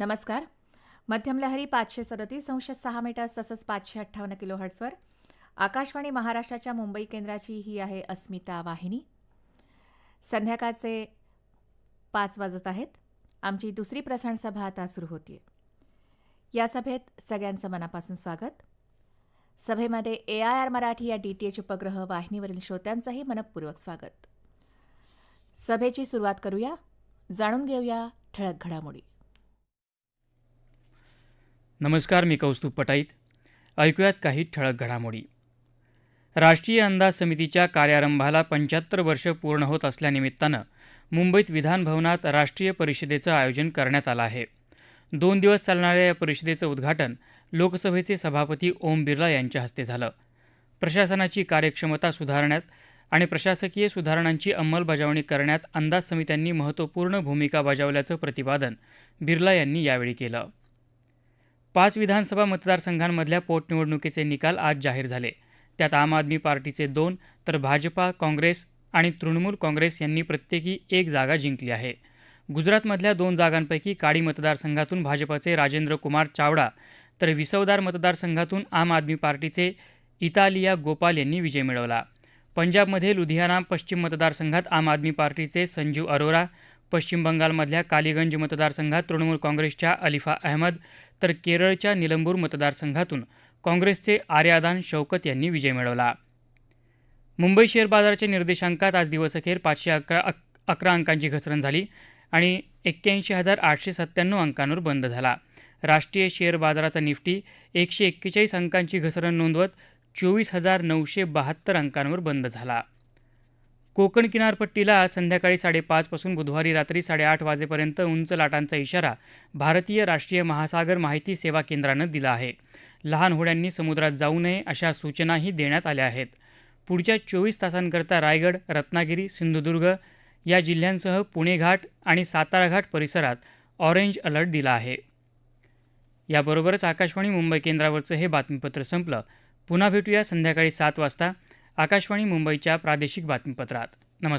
नमस्कार. मध्यम लहरी पाचशे सदतीस अंश सहा मीटर्स तसंच पाचशे अठ्ठावन्न किलो हर्ट्सवर आकाशवाणी महाराष्ट्राच्या मुंबई केंद्राची ही आहे अस्मिता वाहिनी. संध्याकाळचे पाच वाजत आहेत. आमची दुसरी प्रसारण सभा आता सुरू होतीये. या सभेत सगळ्यांचं मनापासून स्वागत. सभेमध्ये ए आय आर मराठी या डी टी एच उपग्रह वाहिनीवरील श्रोत्यांचंही मनपूर्वक स्वागत. सभेची सुरुवात करूया. जाणून घेऊया ठळक घडामोडी. नमस्कार मी कौस्तुभ पटाईत. ऐकूयात काही ठळक घडामोडी. राष्ट्रीय अंदाज समितीच्या कार्यारंभाला पंच्याहत्तर वर्ष पूर्ण होत असल्यानिमित्तानं मुंबईत विधानभवनात राष्ट्रीय परिषदेचं आयोजन करण्यात आलं आहे. दोन दिवस चालणाऱ्या या परिषदेचं उद्घाटन लोकसभेचे सभापती ओम बिर्ला यांच्या हस्ते झालं. प्रशासनाची कार्यक्षमता सुधारण्यात आणि प्रशासकीय सुधारणांची अंमलबजावणी करण्यात अंदाज समित्यांनी महत्त्वपूर्ण भूमिका बजावल्याचं प्रतिपादन बिर्ला यांनी यावेळी केलं. पाच विधानसभा मतदारसंघांमधल्या पोटनिवडणुकीचे निकाल आज जाहीर झाले. त्यात आम आदमी पार्टीचे दोन तर भाजपा काँग्रेस आणि तृणमूल काँग्रेस यांनी प्रत्येकी एक जागा जिंकली आहे. गुजरातमधल्या दोन जागांपैकी काडी मतदारसंघातून भाजपचे राजेंद्र कुमार चावडा तर विसवदार मतदारसंघातून आम आदमी पार्टीचे इतालिया गोपाल यांनी विजय मिळवला. पंजाबमध्ये लुधियाना पश्चिम मतदारसंघात आम आदमी पार्टीचे संजू अरोरा पश्चिम बंगालमधल्या कालीगंज मतदारसंघात तृणमूल काँग्रेसच्या अलिफा अहमद तर केरळच्या निलंबूर मतदारसंघातून काँग्रेसचे आर्यादान शौकत यांनी विजय मिळवला. मुंबई शेअर बाजाराच्या निर्देशांकात आज दिवसअखेर पाचशे अकरा अक अकरा अंकांची घसरण झाली आणि एक्क्याऐंशी हजार आठशे सत्त्याण्णव अंकांवर बंद झाला. राष्ट्रीय शेअर बाजाराचा निफ्टी एकशे एक्केचाळीस अंकांची घसरण नोंदवत चोवीस हजार नऊशे बहात्तर अंकांवर बंद झाला. कोकण किनारपट्टीला आज संध्याकाळी साडेपाचपासून बुधवारी रात्री साडेआठ वाजेपर्यंत उंच लाटांचा इशारा भारतीय राष्ट्रीय महासागर माहिती सेवा केंद्रानं दिला आहे. लहान होड्यांनी समुद्रात जाऊ नये अशा सूचनाही देण्यात आल्या आहेत. पुढच्या चोवीस तासांकरता रायगड रत्नागिरी सिंधुदुर्ग या जिल्ह्यांसह पुणे घाट आणि सातारा घाट परिसरात ऑरेंज अलर्ट दिला आहे. याबरोबरच आकाशवाणी मुंबई केंद्रावरचं हे बातमीपत्र संपलं. पुन्हा भेटूया संध्याकाळी सात वाजता. आकाशवाणी मुंबईच्या प्रादेशिक बातमीपत्रात.